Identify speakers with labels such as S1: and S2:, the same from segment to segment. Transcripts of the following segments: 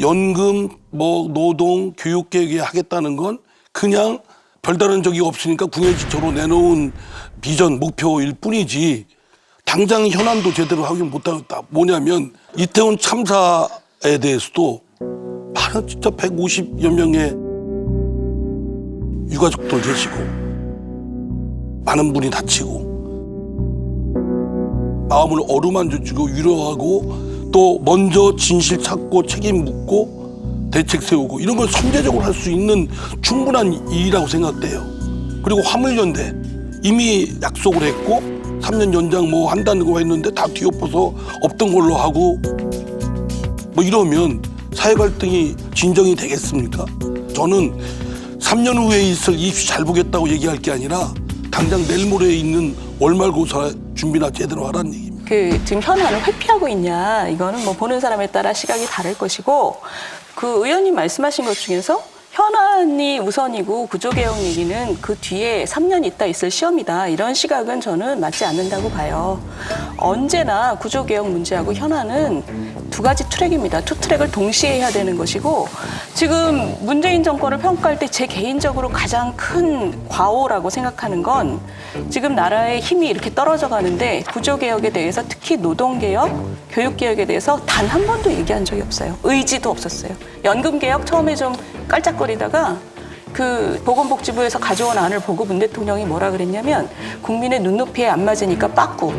S1: 연금, 뭐 노동, 교육 계획에 하겠다는 건 그냥 별다른 적이 없으니까 궁예지처로 내놓은 비전 목표일 뿐이지 당장 현안도 제대로 하기 못하겠다. 뭐냐면 이태원 참사에 대해서도 많은 진짜 150여 명의 유가족들 계시고 많은 분이 다치고 마음을 어루만져 주고 위로하고 또 먼저 진실 찾고 책임 묻고 대책 세우고 이런 걸 선제적으로 할 수 있는 충분한 일이라고 생각돼요. 그리고 화물연대 이미 약속을 했고 3년 연장 뭐 한다는 거 했는데 다 뒤엎어서 없던 걸로 하고 뭐 이러면 사회 갈등이 진정이 되겠습니까? 저는 3년 후에 있을 이슈 잘 보겠다고 얘기할 게 아니라 당장 내일 모레에 있는 월말고사 준비나 제대로 하라는 얘기입니다.
S2: 그 지금 현안을 회피하고 있냐 이거는 뭐 보는 사람에 따라 시각이 다를 것이고 그 의원님 말씀하신 것 중에서 현안이 우선이고 구조개혁 얘기는 그 뒤에 3년 있다 있을 시험이다 이런 시각은 저는 맞지 않는다고 봐요. 언제나 구조개혁 문제하고 현안은 두 가지 트랙입니다. 투 트랙을 동시에 해야 되는 것이고 지금 문재인 정권을 평가할 때 제 개인적으로 가장 큰 과오라고 생각하는 건 지금 나라의 힘이 이렇게 떨어져 가는데 구조개혁에 대해서 특히 노동개혁, 교육개혁에 대해서 단 한 번도 얘기한 적이 없어요. 의지도 없었어요. 연금개혁 처음에 좀 깔짝거리다가 그 보건복지부에서 가져온 안을 보고 문 대통령이 뭐라 그랬냐면 국민의 눈높이에 안 맞으니까 빠꾸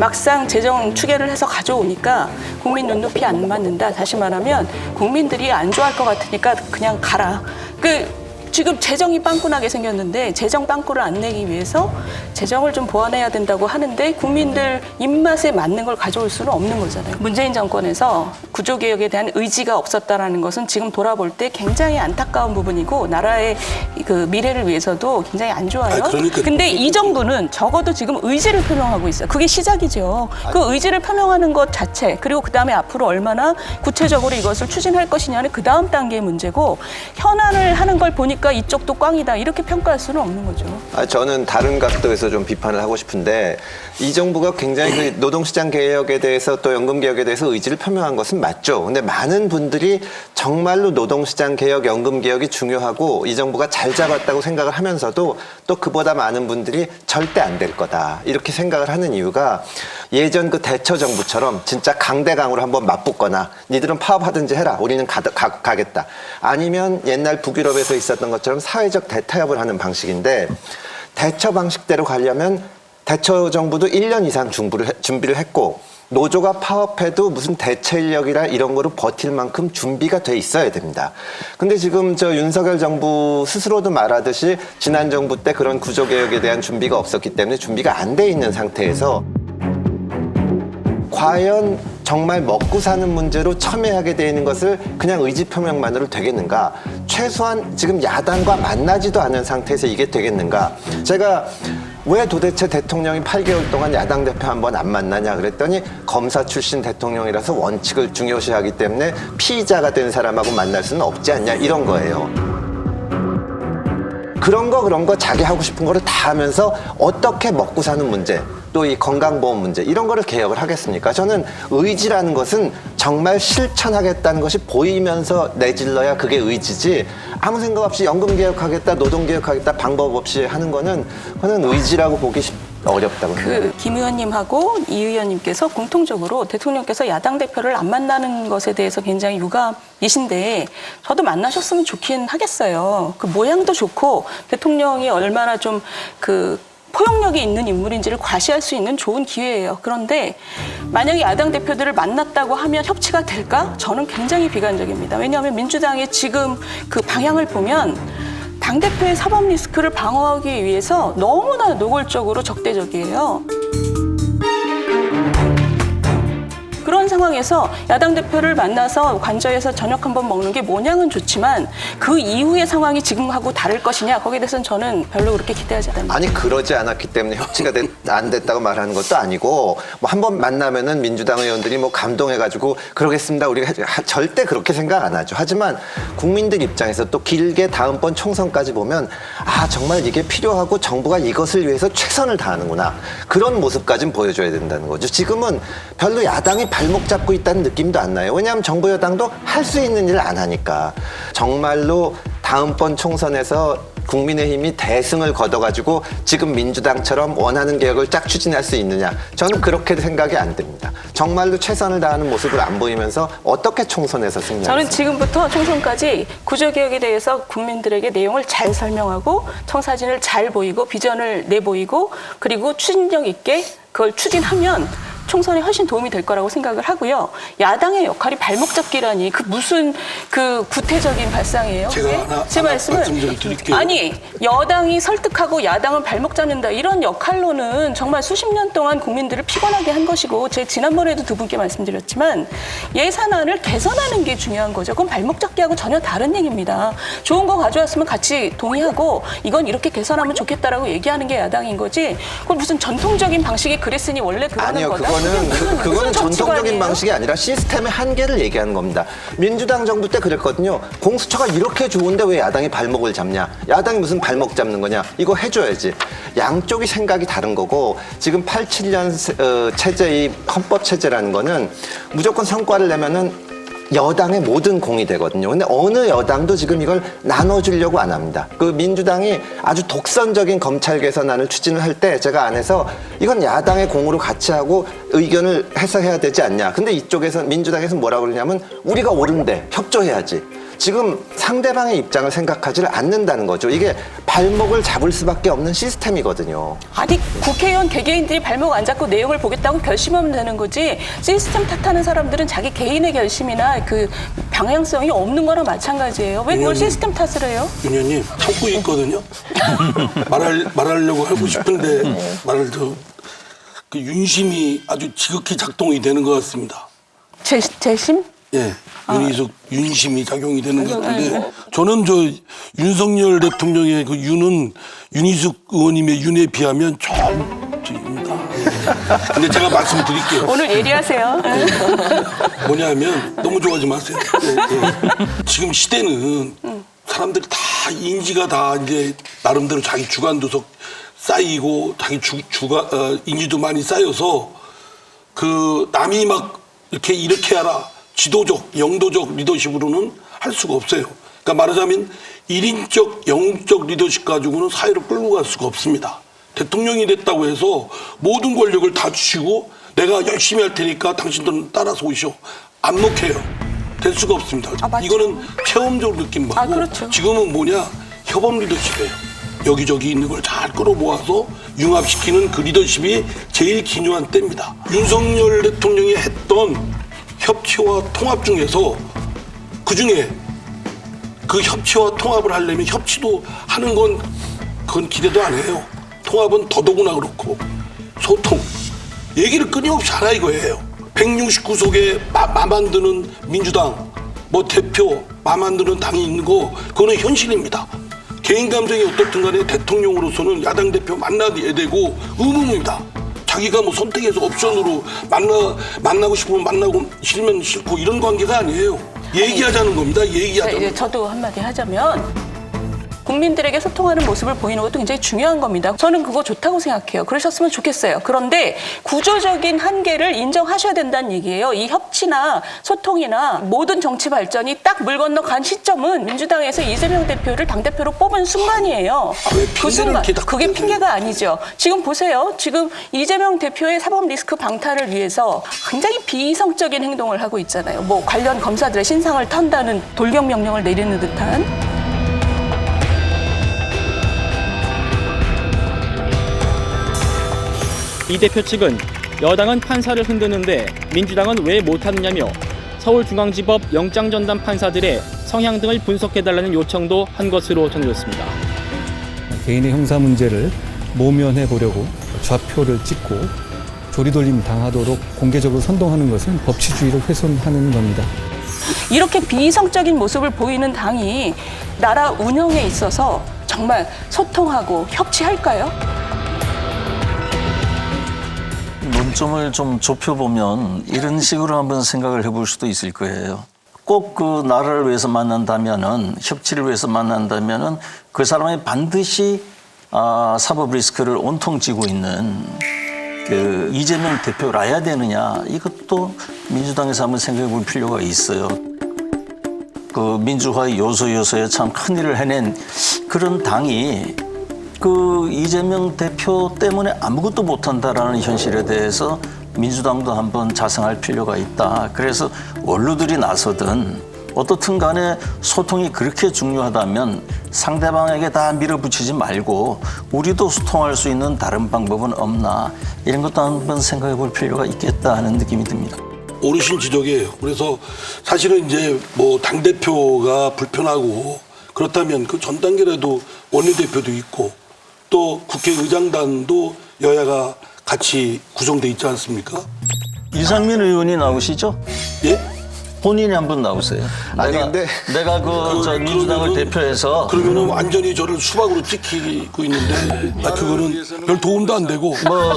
S2: 막상 재정 추계를 해서 가져오니까 국민 눈높이 안 맞는다. 다시 말하면 국민들이 안 좋아할 것 같으니까 그냥 가라. 그 지금 재정이 빵꾸나게 생겼는데 재정 빵꾸를 안 내기 위해서 재정을 좀 보완해야 된다고 하는데 국민들 입맛에 맞는 걸 가져올 수는 없는 거잖아요. 문재인 정권에서 구조개혁에 대한 의지가 없었다라는 것은 지금 돌아볼 때 굉장히 안타까운 부분이고 나라의 그 미래를 위해서도 굉장히 안 좋아요.
S1: 아, 그러니까
S2: 근데 이 정부는 적어도 지금 의지를 표명하고 있어요. 그게 시작이죠. 그 의지를 표명하는 것 자체 그리고 그 다음에 앞으로 얼마나 구체적으로 이것을 추진할 것이냐는 그 다음 단계의 문제고 현안을 하는 걸 보니까 이쪽도 꽝이다 이렇게 평가할 수는 없는 거죠.
S3: 아, 저는 다른 각도에서 좀 비판을 하고 싶은데 이 정부가 굉장히 그 노동시장 개혁에 대해서 또 연금 개혁에 대해서 의지를 표명한 것은 맞죠. 근데 많은 분들이 정말로 노동시장 개혁, 연금 개혁이 중요하고 이 정부가 잘 잡았다고 생각을 하면서도 또 그보다 많은 분들이 절대 안 될 거다 이렇게 생각을 하는 이유가 예전 그 대처 정부처럼 진짜 강대강으로 한번 맞붙거나 니들은 파업하든지 해라 우리는 가, 가, 가겠다 아니면 옛날 북유럽에서 있었던 것처럼 사회적 대타협을 하는 방식인데 대처 방식대로 가려면 대처 정부도 1년 이상 준비를, 했고 노조가 파업해도 무슨 대체 인력이라 이런 거로 버틸 만큼 준비가 돼 있어야 됩니다. 근데 지금 저 윤석열 정부 스스로도 말하듯이 지난 정부 때 그런 구조 개혁에 대한 준비가 없었기 때문에 준비가 안 돼 있는 상태에서 과연 정말 먹고 사는 문제로 첨예하게 되어 있는 것을 그냥 의지 표명만으로 되겠는가? 최소한 지금 야당과 만나지도 않은 상태에서 이게 되겠는가? 제가 왜 도대체 대통령이 8개월 동안 야당 대표 한 번 안 만나냐 그랬더니 검사 출신 대통령이라서 원칙을 중요시하기 때문에 피의자가 된 사람하고 만날 수는 없지 않냐 이런 거예요. 그런 거 그런 거 자기 하고 싶은 거를 다 하면서 어떻게 먹고 사는 문제 또 이 건강보험 문제 이런 거를 개혁을 하겠습니까? 저는 의지라는 것은 정말 실천하겠다는 것이 보이면서 내질러야 그게 의지지 아무 생각 없이 연금 개혁하겠다 노동 개혁하겠다 방법 없이 하는 거는 그거는 의지라고 보기 쉽- 어렵다고.
S2: 그 김 의원님하고 이 의원님께서 공통적으로 대통령께서 야당 대표를 안 만나는 것에 대해서 굉장히 유감이신데 저도 만나셨으면 좋긴 하겠어요. 그 모양도 좋고 대통령이 얼마나 좀 그 포용력이 있는 인물인지를 과시할 수 있는 좋은 기회예요. 그런데 만약에 야당 대표들을 만났다고 하면 협치가 될까? 저는 굉장히 비관적입니다. 왜냐하면 민주당의 지금 그 방향을 보면 당대표의 사법 리스크를 방어하기 위해서 너무나 노골적으로 적대적이에요. 상황에서 야당 대표를 만나서 관저에서 저녁 한번 먹는 게 모양은 좋지만 그 이후의 상황이 지금하고 다를 것이냐 거기에 대해서는 저는 별로 그렇게 기대하지 않습니다.
S3: 아니 그러지 않았기 때문에 협치가 됐- 안 됐다고 말하는 것도 아니고 뭐 한 번 만나면은 민주당 의원들이 뭐 감동해가지고 그러겠습니다. 우리가 절대 그렇게 생각 안 하죠. 하지만 국민들 입장에서 또 길게 다음번 총선까지 보면 아 정말 이게 필요하고 정부가 이것을 위해서 최선을 다하는구나. 그런 모습까지는 보여줘야 된다는 거죠. 지금은 별로 야당이 발목 잡고 있다는 느낌도 안 나요. 왜냐하면 정부 여당도 할 수 있는 일을 안 하니까. 정말로 다음번 총선에서 국민의힘이 대승을 거둬가지고 지금 민주당처럼 원하는 개혁을 쫙 추진할 수 있느냐? 저는 그렇게 생각이 안 됩니다. 정말로 최선을 다하는 모습을 안 보이면서 어떻게 총선에서 승리할
S2: 저는
S3: 수
S2: 지금부터 총선까지 구조개혁에 대해서 국민들에게 내용을 잘 설명하고 청사진을 잘 보이고 비전을 내보이고 그리고 추진력 있게 그걸 추진하면 총선에 훨씬 도움이 될 거라고 생각을 하고요. 야당의 역할이 발목 잡기라니 그 무슨 그 구태적인 발상이에요.
S1: 제가
S2: 그게?
S1: 하나-
S2: 제
S1: 하나
S2: 말씀은
S1: 말씀 좀 드릴게요.
S2: 아니 여당이 설득하고 야당은 발목 잡는다 이런 역할로는 정말 수십 년 동안 국민들을 피곤하게 한 것이고 제 지난번에도 두 분께 말씀드렸지만 예산안을 개선하는 게 중요한 거죠. 그건 발목 잡기하고 전혀 다른 얘기입니다. 좋은 거 가져왔으면 같이 동의하고 이건 이렇게 개선하면 좋겠다라고 얘기하는 게 야당인 거지. 그건 무슨 전통적인 방식이 그랬으니 원래 그러는
S3: 아니요,
S2: 거다.
S3: 그거는
S2: 그,
S3: 그거는 전통적인? 방식이 아니라 시스템의 한계를 얘기하는 겁니다. 민주당 정부 때 그랬거든요. 공수처가 이렇게 좋은데 왜 야당이 발목을 잡냐? 야당이 무슨 발목 잡는 거냐? 이거 해줘야지. 양쪽이 생각이 다른 거고 지금 87년 어, 체제 이 헌법 체제라는 거는 무조건 성과를 내면은 여당의 모든 공이 되거든요. 근데 어느 여당도 지금 이걸 나눠주려고 안 합니다. 그 민주당이 아주 독선적인 검찰 개선안을 추진을 할 때 제가 안에서 이건 야당의 공으로 같이 하고 의견을 해석해야 되지 않냐. 근데 이쪽에서 민주당에서 뭐라고 그러냐면 우리가 옳은데 협조해야지. 지금 상대방의 입장을 생각하지를 않는다는 거죠. 이게 발목을 잡을 수밖에 없는 시스템이거든요.
S2: 아니 국회의원 개개인들이 발목 안 잡고 내용을 보겠다고 결심하면 되는 거지 시스템 탓하는 사람들은 자기 개인의 결심이나 그 방향성이 없는 거나 마찬가지예요. 왜 그걸
S1: 음.
S2: 시스템 탓을 해요?
S1: 윤현님 참고 있거든요. 말할 말하려고 하고 싶은데 말을 더 그 윤심이 아주 지극히 작동이 되는 것 같습니다.
S2: 재, 재심?
S1: 예, 윤희숙 윤심이 작용이 되는 것
S2: 네.
S1: 같은데 저는 저 윤석열 대통령의 그 윤은 윤희숙 의원님의 윤에 비하면 좀 저입니다. 예. 근데 제가 말씀드릴게요.
S2: 오늘 예리하세요.
S1: 뭐냐면 너무 좋아하지 마세요. 예, 예. 지금 시대는 사람들이 다 인지가 다 이제 나름대로 자기 주관도서 쌓이고 자기 주, 주가 어, 인지도 많이 쌓여서 그 남이 막 이렇게 이렇게 하라 지도적 영도적 리더십으로는 할 수가 없어요. 그러니까 말하자면 일인적 영적 리더십 가지고는 사회를 끌고 갈 수가 없습니다. 대통령이 됐다고 해서 모든 권력을 다 주시고 내가 열심히 할 테니까 당신들은 따라서 오시오. 안 먹혀요. 될 수가 없습니다.
S2: 아.
S1: 이거는 체험적으로 느낀 바고
S2: 아, 그렇죠.
S1: 지금은 뭐냐 협업 리더십이에요. 여기저기 있는 걸 잘 끌어모아서 융합시키는 그 리더십이 제일 기묘한 때입니다. 윤석열 대통령이 했던 협치와 통합 중에서 그 중에 그 협치와 통합을 하려면 협치도 하는 건 그건 기대도 안 해요. 통합은 더더구나 그렇고 소통 얘기를 끊임없이 하라 이거예요. 169석에 마, 마 만드는 민주당 뭐 대표 마 만드는 당이 있는 거 그거는 현실입니다. 개인 감정이 어떻든 간에 대통령으로서는 야당 대표 만나야 되고 의무입니다. 자기가 뭐 선택해서 옵션으로 만나 만나고 싶으면 만나고 싫으면 싫고 이런 관계가 아니에요. 얘기하자는 겁니다.
S2: 자,
S1: 얘기하자는.
S2: 이제 저도 한마디 하자면 국민들에게 소통하는 모습을 보이는 것도 굉장히 중요한 겁니다. 저는 그거 좋다고 생각해요. 그러셨으면 좋겠어요. 그런데 구조적인 한계를 인정하셔야 된다는 얘기예요. 이 협치나 소통이나 모든 정치 발전이 딱 물 건너 간 시점은 민주당에서 이재명 대표를 당대표로 뽑은 순간이에요.
S1: 아, 이렇게 다
S2: 그게? 핑계가 아니죠. 지금 보세요. 지금 이재명 대표의 사법 리스크 방탄을 위해서 굉장히 비이성적인 행동을 하고 있잖아요. 뭐 관련 검사들의 신상을 턴다는 돌격 명령을 내리는 듯한.
S4: 이 대표 측은 여당은 판사를 흔드는데 민주당은 왜 못하느냐며 서울중앙지법 영장전담 판사들의 성향 등을 분석해달라는 요청도 한 것으로 전해졌습니다.
S5: 개인의 형사 문제를 모면해 보려고 좌표를 찍고 조리돌림 당하도록 공개적으로 선동하는 것은 법치주의를 훼손하는 겁니다.
S2: 이렇게 비이성적인 모습을 보이는 당이 나라 운영에 있어서 정말 소통하고 협치할까요?
S6: 논점을 좀 좁혀보면 이런 식으로 한번 생각을 해볼 수도 있을 거예요. 꼭 그 나라를 위해서 만난다면은 협치를 위해서 만난다면은 그 사람이 반드시 아, 사법 리스크를 온통 지고 있는 그 이재명 대표라야 되느냐 이것도 민주당에서 한번 생각해 볼 필요가 있어요. 그 민주화의 요소 요소에 참 큰 일을 해낸 그런 당이 그 이재명 대표 때문에 아무것도 못한다라는 현실에 대해서 민주당도 한번 자성할 필요가 있다. 그래서 원로들이 나서든 어떻든 간에 소통이 그렇게 중요하다면 상대방에게 다 밀어붙이지 말고 우리도 소통할 수 있는 다른 방법은 없나 이런 것도 한번 생각해 볼 필요가 있겠다 하는 느낌이 듭니다.
S1: 오르신 지적이에요. 그래서 사실은 이제 뭐 당대표가 불편하고 그렇다면 그 전 단계라도 원내대표도 있고 또 국회의장단도 여야가 같이 구성돼 있지 않습니까?
S6: 이상민 의원이 나오시죠?
S1: 예?
S6: 본인이 한번 나오세요.
S3: 아니,
S6: 내가,
S3: 근데-
S6: 내가 그, 저 민주당을 대표해서
S1: 그러면은 완전히 저를 수박으로 찍히고 있는데 아, 그거는 별 도움도 안 되고
S6: 뭐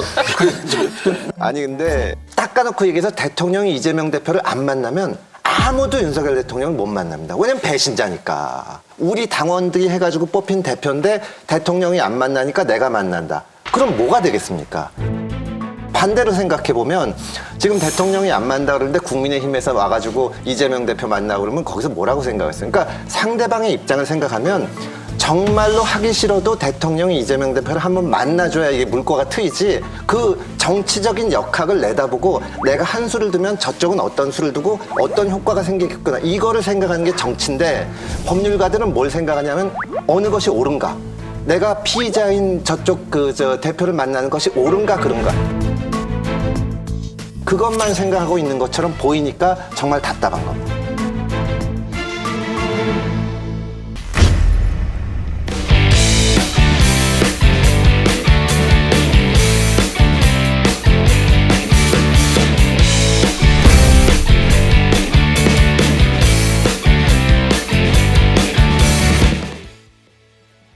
S3: 아니 근데 딱 까놓고 얘기해서 대통령이 이재명 대표를 안 만나면 아무도 윤석열 대통령을 못 만납니다. 왜냐면 배신자니까. 우리 당원들이 해가지고 뽑힌 대표인데 대통령이 안 만나니까 내가 만난다. 그럼 뭐가 되겠습니까? 반대로 생각해 보면 지금 대통령이 안 만나 그러는데 국민의힘에서 와가지고 이재명 대표 만나고 그러면 거기서 뭐라고 생각했어요? 그러니까 상대방의 입장을 생각하면 정말로 하기 싫어도 대통령이 이재명 대표를 한번 만나줘야 이게 물꼬가 트이지 그 정치적인 역학을 내다보고 내가 한 수를 두면 저쪽은 어떤 수를 두고 어떤 효과가 생기겠구나. 이거를 생각하는 게 정치인데 법률가들은 뭘 생각하냐면 어느 것이 옳은가. 내가 피의자인 저쪽 그 저 대표를 만나는 것이 옳은가 그른가. 그것만 생각하고 있는 것처럼 보이니까 정말 답답한 겁니다.